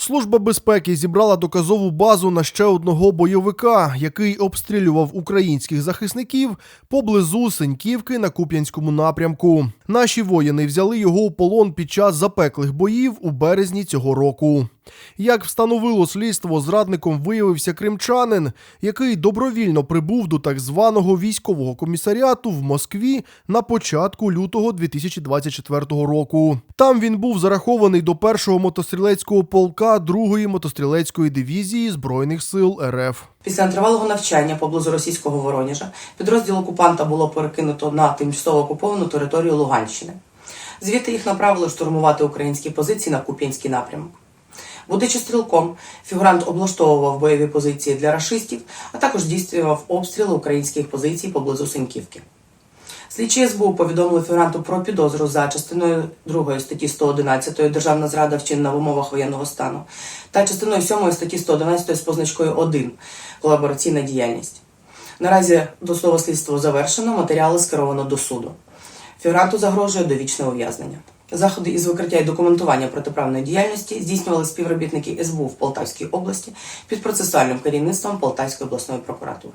Служба безпеки зібрала доказову базу на ще одного бойовика, який обстрілював українських захисників поблизу Сеньківки на Куп'янському напрямку. Наші воїни взяли його у полон під час запеклих боїв у березні цього року. Як встановило слідство, зрадником виявився кримчанин, який добровільно прибув до так званого військового комісаріату в Москві на початку лютого 2024 року. Там він був зарахований до першого мотострілецького полка другої мотострілецької дивізії збройних сил РФ. Після тривалого навчання поблизу російського Воронежа підрозділ окупанта було перекинуто на тимчасово окуповану територію Луганщини. Звідти їх направили штурмувати українські позиції на Куп'янський напрямок. Будучи стрілком, фігурант облаштовував бойові позиції для рашистів, а також здійснював обстріли українських позицій поблизу Синьківки. Слідчі СБУ повідомили фігуранту про підозру за частиною 2 статті 111 Державна зрада вчинена в умовах воєнного стану та частиною 7 статті 111 з позначкою 1 колабораційна діяльність. Наразі досудове слідство завершено, матеріали скеровано до суду. Фігуранту загрожує довічне ув'язнення. Заходи із викриття і документування протиправної діяльності здійснювали співробітники СБУ в Полтавській області під процесуальним керівництвом Полтавської обласної прокуратури.